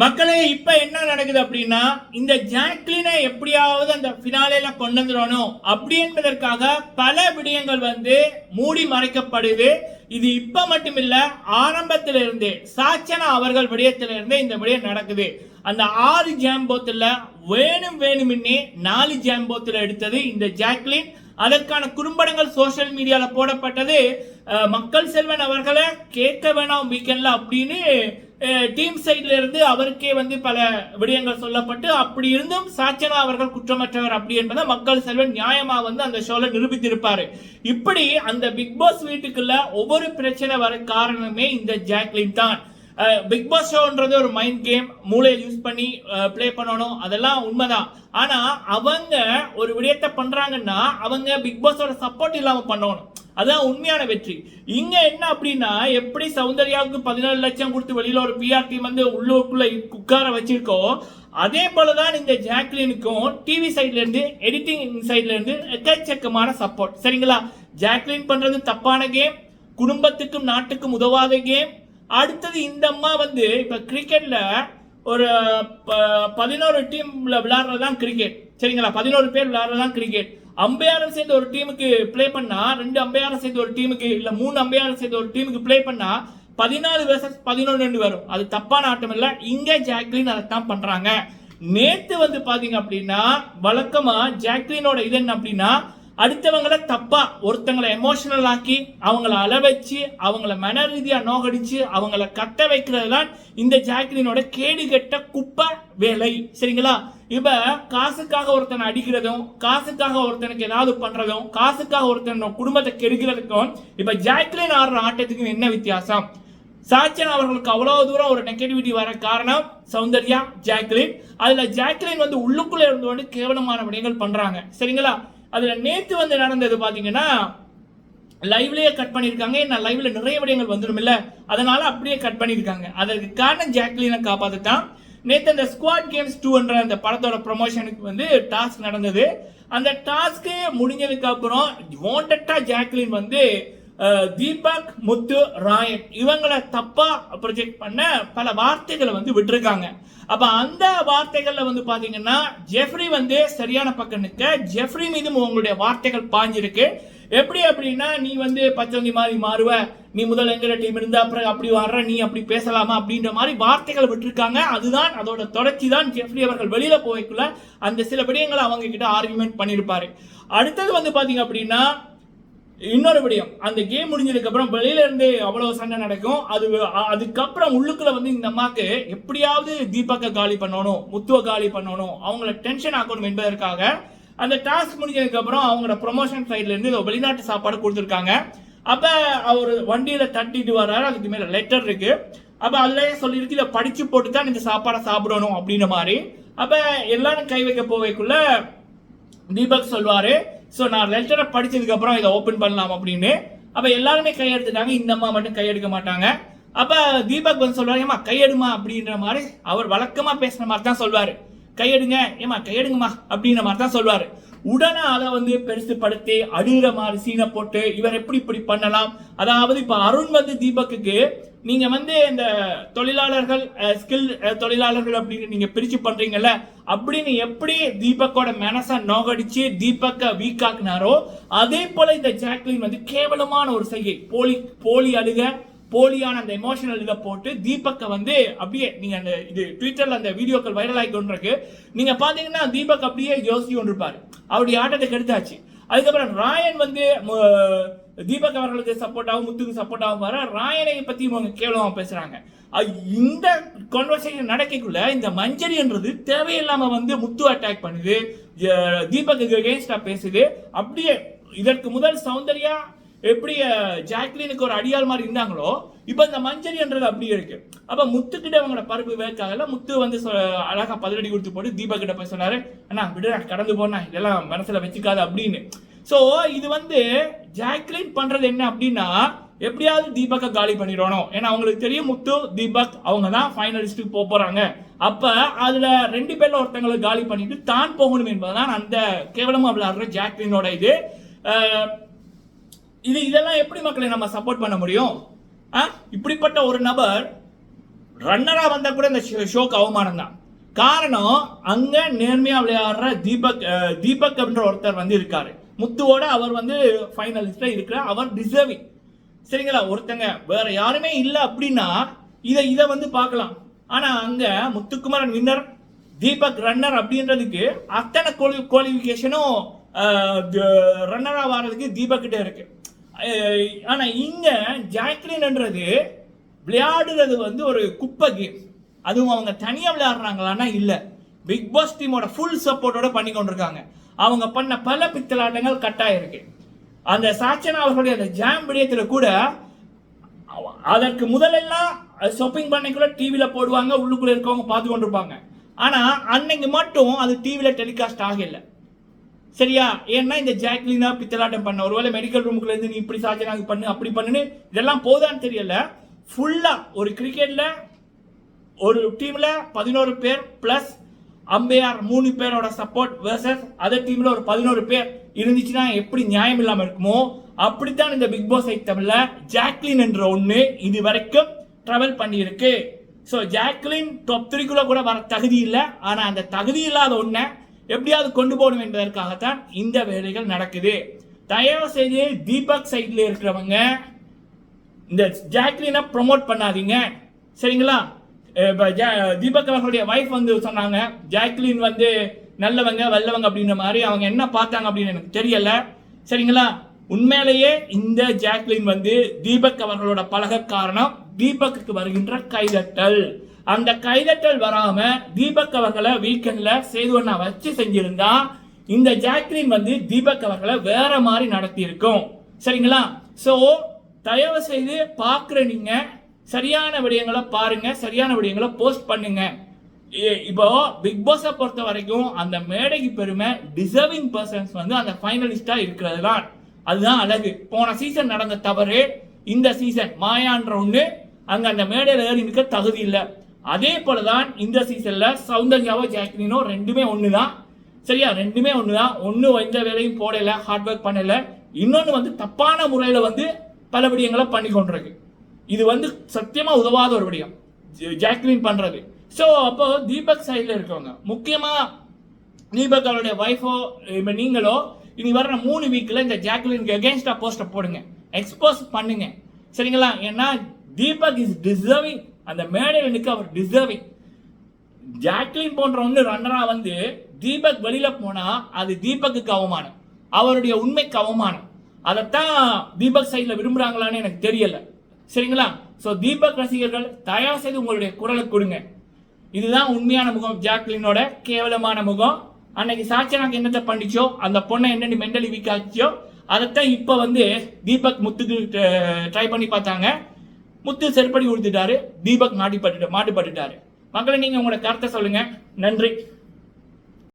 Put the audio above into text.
மக்களே இப்ப என்ன நடக்குது அப்படின்னா இந்த ஜாக்லினை எப்படியாவது அந்த பினாலேல கொண்டு வந்துடணும். அப்படி என்பதற்காக பல விடயங்கள் வந்து மூடி மறைக்கப்படுது. இது இப்ப மட்டுமில்ல ஆரம்பத்தில இருந்தே சாச்சனா அவர்கள் விடயத்திலிருந்து இந்த விடயம் நடக்குது. அந்த ஆறு ஜாம்போத்துல வேணும் வேணுமின்னே நாலு ஜாம்போத்துல எடுத்தது இந்த ஜாக்லின். அதற்கான குறும்படங்கள் சோஷியல் மீடியால போடப்பட்டது. மக்கள் செல்வன் அவர்களை கேட்க வேணாம் வீக்கெண்ட்ல அப்படின்னு டீம் சைட்ல இருந்து அவருக்கே வந்து பல விடயங்கள் சொல்லப்பட்டு அப்படி இருந்தும் சாச்சனா அவர்கள் குற்றமற்றவர் அப்படி என்பதை மக்கள் செல்வன் நியாயமா வந்து அந்த ஷோல நிரூபித்திருப்பாரு. இப்படி அந்த பிக் பாஸ் வீட்டுக்குள்ள ஒவ்வொரு பிரச்சனை வர காரணமே இந்த ஜாக்லின் தான். பிக் பாஸ் ஷோன்றது ஒரு மைண்ட் கேம் மூளையை யூஸ் பண்ணி ப்ளே பண்ணணும் அதெல்லாம் உண்மைதான். ஆனா அவங்க ஒரு விடயத்தை பண்றாங்கன்னா அவங்க பிக் பாஸோட சப்போர்ட் இல்லாம பண்ணணும். அதான் உண்மையான வெற்றி. இங்க என்ன அப்படின்னா எப்படி சௌந்தர்யாவுக்கு பதினாலு லட்சம் கொடுத்து வெளியில ஒரு பிஆர் டீம் வந்து உள்ளூருக்குள்ள உட்கார வச்சிருக்கோ அதே போலதான் இந்த ஜாக்லினுக்கும் டிவி சைட்ல இருந்து எடிட்டிங் சைட்ல இருந்து எக்கச்சக்கமான சப்போர்ட் சரிங்களா? ஜாக்லின் பண்றது தப்பான கேம் குடும்பத்துக்கும் நாட்டுக்கும் உதவாத கேம் அடுத்தது இந்த அம்மா வந்து இப்ப கிரிக்கெட்ல ஒரு ப- பதினோரு டீம்ல விளையாடுறதுதான் கிரிக்கெட் சரிங்களா? பதினோரு பேர் விளையாடுறதுதான் கிரிக்கெட் அம்பையாரம் சேர்ந்து ஒரு டீமுக்கு ப்ளே பண்ணா ரெண்டு அம்பையாரம் சேர்ந்து ஒரு டீமுக்கு இல்ல மூணு அம்பையாரம் சேர்ந்து ஒரு டீமுக்கு ப்ளே பண்ணா பதினாலு வருஷம் பதினொன்று வரும். அது தப்பான ஆட்டம் இல்ல. இங்க ஜாக்லின் தான் பண்றாங்க. நேத்து வந்து பாத்தீங்க அப்படின்னா வழக்கமா ஜாக்லினோட இது என்ன அப்படின்னா அடுத்தவங்களை தப்பா ஒருத்தங்களை எமோஷனல் ஆக்கி அவங்கள அள வச்சு அவங்கள மன ரீதியா நோகடிச்சு அவங்கள கத்த வைக்கிறது தான் இந்த ஜாக்லினோட கேடுகெட்ட குப்பை வேலை. சரிங்களா? இப்ப காசுக்காக ஒருத்தனை அடிக்கிறதும் காசுக்காக ஒருத்தனுக்கு ஏதாவது பண்றதும் காசுக்காக ஒருத்தன் குடும்பத்தை கெடுக்கிறதுக்கும் இப்ப ஜாக்லின் ஆடுற ஆட்டத்துக்கும் என்ன வித்தியாசம்? சாச்சன் அவர்களுக்கு அவ்வளவு தூரம் ஒரு நெகட்டிவிட்டி வர காரணம் சௌந்தர்யா ஜாக்லின். அதுல ஜாக்லின் வந்து உள்ளுக்குள்ள இருந்து வந்து கேவலமான விடயங்கள் பண்றாங்க. சரிங்களா? அதில் நேற்று வந்து நடந்தது பார்த்தீங்கன்னா லைவ்லேயே கட் பண்ணியிருக்காங்க நான் லைவ்ல நிறைய விடயங்கள் வந்துடும் இல்லை அதனால அப்படியே கட் பண்ணியிருக்காங்க அதற்கு காரணம் ஜாக்லினை காப்பாத்துதான் நேற்று அந்த ஸ்குவாட் கேம்ஸ் டூன்ற அந்த படத்தோட ப்ரொமோஷனுக்கு வந்து டாஸ்க் நடந்தது. அந்த டாஸ்க்கே முடிஞ்சதுக்கு அப்புறம் வாண்டட்டா ஜாக்லின் வந்து தீபக் முத்து ராயன் இவங்களை தப்பா ப்ரொஜெக்ட் பண்ண பல வார்த்தைகளை வந்து விட்டுருக்காங்க. அப்ப அந்த வார்த்தைகள்ல வந்து பாத்தீங்கன்னா ஜெஃப்ரி வந்து சரியான பக்கம் நிற்க ஜெஃப்ரி மீதும் உங்களுடைய வார்த்தைகள் பாஞ்சிருக்கு. எப்படி அப்படின்னா நீ வந்து பச்சவந்தி மாதிரி மாறுவ. நீ முதல் எங்கிற டீம் இருந்தா அப்புறம் அப்படி வர்ற நீ அப்படி பேசலாமா அப்படின்ற மாதிரி வார்த்தைகள் விட்டுருக்காங்க. அதுதான் அதோட தொடர்ச்சி தான் ஜெஃப்ரி அவர்கள் வெளியில போய்க்குள்ள அந்த சில விடயங்களை அவங்க கிட்ட ஆர்குமெண்ட் பண்ணியிருப்பாரு அடுத்தது வந்து பாத்தீங்க அப்படின்னா இன்னொரு விடயம். அந்த கேம் முடிஞ்சதுக்கு அப்புறம் வெளியில இருந்து அவ்வளவு சண்டை நடக்கும். அது அதுக்கப்புறம் உள்ளுக்குள்ள வந்து இந்த அம்மாக்கு எப்படியாவது தீபக்க காலி பண்ணணும் முத்துவ காலி பண்ணணும் அவங்கள டென்ஷன் ஆக்கணும் என்பதற்காக அந்த டாஸ்க் முடிஞ்சதுக்கு அப்புறம் அவங்களோட ப்ரொமோஷன் சைட்ல இருந்து வெளிநாட்டு சாப்பாடு கொடுத்துருக்காங்க. அப்ப அவர் வண்டியில தட்டிட்டு வர்றாரு. அதுக்கு மேல லெட்டர் இருக்கு. அப்ப அதுலயே சொல்லியிருக்கு இதை படிச்சு போட்டு தான் இந்த சாப்பாடை சாப்பிடணும் அப்படின்ற மாதிரி. அப்ப எல்லாரும் கை வைக்க போவைக்குள்ள தீபக் சொல்வாரு ஸோ நான் லெட்டரை படித்ததுக்கப்புறம் இதை ஓப்பன் பண்ணலாம் அப்படின்னு. அப்போ எல்லாருமே கையெடுத்துட்டாங்க இந்த அம்மா மட்டும் கையெடுக்க மாட்டாங்க. அப்போ தீபக் வந்து சொல்றாரு ஏமா கையெடுமா? அப்படின்ற மாதிரி அவர் வழக்கமாக பேசுகிற மாதிரி தான் சொல்வார் கையெடுங்க ஏமா கையெடுங்கம்மா அப்படின்ற மாதிரி தான் சொல்வார் உடனே அதை வந்து பெருசுப்படுத்தி அழுகிற மாதிரி சீனை போட்டு இவர் எப்படி இப்படி பண்ணலாம்? அதாவது இப்போ அருண் வந்து தீபக்குக்கு நீங்க வந்து இந்த தொழிலாளர்கள் ஸ்கில் தொழிலாளர்கள் அப்படின்னு நீங்க பிரிச்சு பண்றீங்கல்ல அப்படின்னு எப்படி தீபக்கோட மனசை நோகடிச்சு தீபக்க வீக் ஆக்குனாரோ அதே போல இந்த ஜாக்லின் வந்து கேவலமான ஒரு செய்கை போலி போலி அழுக போலியான அந்த எமோஷனல் இதை போட்டு தீபக்கை வந்து அப்படியே நீங்க அந்த இது ட்விட்டர்ல அந்த வீடியோக்கள் வைரல் ஆகி கொண்டிருக்கு. நீங்க பாத்தீங்கன்னா தீபக் அப்படியே யோசிச்சு கொண்டிருப்பாரு. அவருடைய ஆட்டத்தை கெடுத்தாச்சு அதுக்கப்புறம் ராயன் வந்து தீபக் அவர்களுக்கு சப்போர்ட்டாகவும் முத்துக்கு சப்போர்ட்டாகவும் வர ராயனை பத்தி இவங்க கேவலமா பேசுறாங்க. இந்த கான்வர்சேஷன் நடக்கக்குள்ள இந்த மஞ்சரின்றது தேவையில்லாம வந்து முத்து அட்டாக் பண்ணுது தீபக் அகேன்ஸ்டா பேசுது. அப்படியே இதற்கு முதல் சௌந்தர்யா எப்படி ஜாக்லினுக்கு ஒரு அடியாள் மாதிரி இருந்தாங்களோ இப்போ இந்த மஞ்சரின்றது அப்படியே இருக்கு. அப்ப முத்துக்கிட்ட அவங்களோட பருப்பு வேக்காகல முத்து வந்து அழகாக அழகா பதிலடி கொடுத்து போட்டு தீபக் கிட்ட போய் சொன்னாரு அண்ணா விடுறா கடந்து போனா இதெல்லாம் மனசுல வச்சுக்காத அப்படின்னு. ஸோ இது வந்து ஜாக்லின் பண்றது என்ன அப்படின்னா எப்படியாவது தீபக்கை காலி பண்ணிடணும். ஏன்னா அவங்களுக்கு தெரியும் முத்து தீபக் அவங்க தான் ஃபைனலிஸ்ட்டுக்கு போக போறாங்க. அப்ப அதுல ரெண்டு பேர்ல ஒருத்தங்களை காலி பண்ணிட்டு தான் போகணும் என்பதுதான் அந்த கேவலமா விளையாடுற ஜாக்லினோட இது. இது இதெல்லாம் எப்படி மக்களை நம்ம சப்போர்ட் பண்ண முடியும்? ஆ? இப்படிப்பட்ட ஒரு நபர் ரன்னரா வந்தா கூட இந்த ஷோ- ஷோக்கு அவமானம் தான். காரணம் அங்க நேர்மையா விளையாடுற தீபக் தீபக் அப்படின்ற ஒருத்தர் வந்து இருக்காரு. முத்துவோட அவர் வந்து ஃபைனலிஸ்ட்ல இருக்கிறார் அவர் டிசர்விங் சரிங்களா? ஒருத்தங்க வேற யாருமே இல்லை அப்படின்னா இதை இதை வந்து பார்க்கலாம். ஆனா அங்க முத்துக்குமரன் வின்னர் தீபக் ரன்னர் அப்படின்றதுக்கு அத்தனை குவாலிஃபிகேஷனும் ரன்னராக வர்றதுக்கு தீபக் கிட்டே இருக்குது ஆனால் இங்கே ஜாக்லின்ன்றது விளையாடுறது வந்து ஒரு குப்பை கேம் அதுவும் அவங்க தனியாக விளையாடுறாங்களான்னா இல்லை. பிக் பாஸ் டீமோட ஃபுல் சப்போர்ட்டோட பண்ணி கொண்டிருக்காங்க. அவங்க பண்ண பல பித்தலாட்டங்கள் கட்டாயிருக்கு அந்த சாச்சனா அவர்களுடைய அந்த ஜாம் விடயத்தில் கூட அதற்கு முதலெல்லாம் ஷாப்பிங் பண்ணைக்குள்ள டிவியில் போடுவாங்க உள்ளுக்குள்ளே இருக்கவங்க பார்த்து கொண்டிருப்பாங்க. ஆனால் அன்னைக்கு மட்டும் அது டிவியில் டெலிகாஸ்ட் ஆகலை. சரியா? ஏன்னா இந்த ஜாக்லினா பித்தலாட்டம் பண்ண. ஒருவேளை மெடிக்கல் ரூமுக்குள்ள இருந்து நீ இப்படி சாஜனாக பண்ணு அப்படி பண்ணுன்னு இதெல்லாம் போதான்னு தெரியல. ஃபுல்லா ஒரு கிரிக்கெட்ல ஒரு டீம்ல பதினோரு பேர் பிளஸ் அம்பையார் மூணு பேரோட சப்போர்ட் வெர்சஸ் அதர் டீம்ல ஒரு பதினோரு பேர். இருந்துச்சுன்னா எப்படி நியாயம் இல்லாம இருக்குமோ? அப்படித்தான் இந்த பிக் பாஸ் ஐட்டம்ல ஜாக்லின் என்ற ஒண்ணு இது வரைக்கும் ட்ராவல் பண்ணியிருக்கு. ஸோ ஜாக்லின் டாப் த்ரீக்குள்ள கூட வர தகுதி இல்லை. ஆனா அந்த தகுதி இல்லாத ஒன்றை எப்படியாவது கொண்டு போகணும் என்பதற்காகத்தான் இந்த வேலைகள் நடக்குது. தயவு செய்து தீபக் சைட்ல இருக்கிறவங்க இந்த ஜாக்லினை ப்ரொமோட் பண்ணாதீங்க. சரிங்களா? இப்போ தீபக் அவர்களுடைய வைஃப் வந்து சொன்னாங்க ஜாக்லின் வந்து நல்லவங்க வல்லவங்க அப்படின்ற மாதிரி அவங்க என்ன பார்த்தாங்க அப்படின்னு எனக்கு தெரியல. சரிங்களா? உண்மையிலேயே இந்த ஜாக்லின் வந்து தீபக் அவர்களோட பழக காரணம் தீபக்கு வருகின்ற கைதட்டல். அந்த கைதட்டல் வராம தீபக் அவர்களை வீக்கெண்ட்ல சேதுவண்ணா வச்சு செஞ்சிருந்தா இந்த ஜாக்லின் வந்து தீபக் அவர்களை வேற மாதிரி நடத்தி இருக்கும் சரிங்களா? சோ தயவு செய்து பார்க்குற நீங்க சரியான விடயங்களை பாருங்க சரியான விடயங்களை போஸ்ட் பண்ணுங்க. இப்போ பிக் பாஸை பொறுத்த வரைக்கும் அந்த மேடைக்கு பெருமை டிசர்விங் பர்சன்ஸ் வந்து அந்த ஃபைனலிஸ்டா இருக்கிறது தான் அதுதான் அழகு. போன சீசன் நடந்த தவறு இந்த சீசன் மாயான்ற ஒன்று அங்கே அந்த மேடையில் ஏறி நிற்க தகுதி இல்லை. அதே போலதான் இந்த சீசனில் சௌந்தர்யாவோ ஜாக்லினோ ரெண்டுமே ஒன்று தான் சரியா? ரெண்டுமே ஒன்று தான் ஒன்று எந்த வேலையும் போடலை ஹார்ட் ஒர்க் பண்ணலை. இன்னொன்று வந்து தப்பான முறையில் வந்து பல விடயங்களை பண்ணி கொண்டிருக்கு. இது வந்து சத்தியமாக உதவாத ஒரு விடயம். ஜாக்லின் பண்ணுறது ஸோ அப்போ தீபக் சைடில் இருக்கவங்க முக்கியமாக தீபக் அவருடைய ஒய்ஃபோ இப்போ நீங்களோ இனி வர்ற மூணு வீக்கில் இந்த ஜாக்லினுக்கு எகேன்ஸ்டாக போஸ்ட்டை போடுங்க. எக்ஸ்போஸ் பண்ணுங்க. சரிங்களா? ஏன்னா தீபக் இஸ் டிசர்விங் அந்த மேடையில் நிற்க அவர் டிசர்விங் ஜாக்லின் போன்ற ஒன்று ரன்னராக வந்து தீபக் வெளியில் போனால் அது தீபக்குக்கு அவமானம். அவருடைய உண்மைக்கு அவமானம். அதைத்தான் தீபக் சைடில் விரும்புகிறாங்களான்னு எனக்கு தெரியலை. சரிங்களா? ஸோ தீபக் ரசிகர்கள் தயார் செய்து உங்களுடைய குரலை கொடுங்க. இதுதான் உண்மையான முகம் ஜாக்லினோட கேவலமான முகம். அன்னைக்கு சாட்சியனாக்கு என்னத்தை பண்ணிச்சோ அந்த பொண்ணை என்னென்ன மென்டலி வீக் ஆச்சோ அதைத்தான் இப்போ வந்து தீபக் முத்துக்கு ட்ரை பண்ணி பார்த்தாங்க. முத்து செருப்படி கொடுத்துட்டாரு தீபக் மாட்டிப்பட்டு மாட்டிப்பட்டுட்டாரு. மக்களை நீங்க உங்களோட கருத்தை சொல்லுங்க. நன்றி.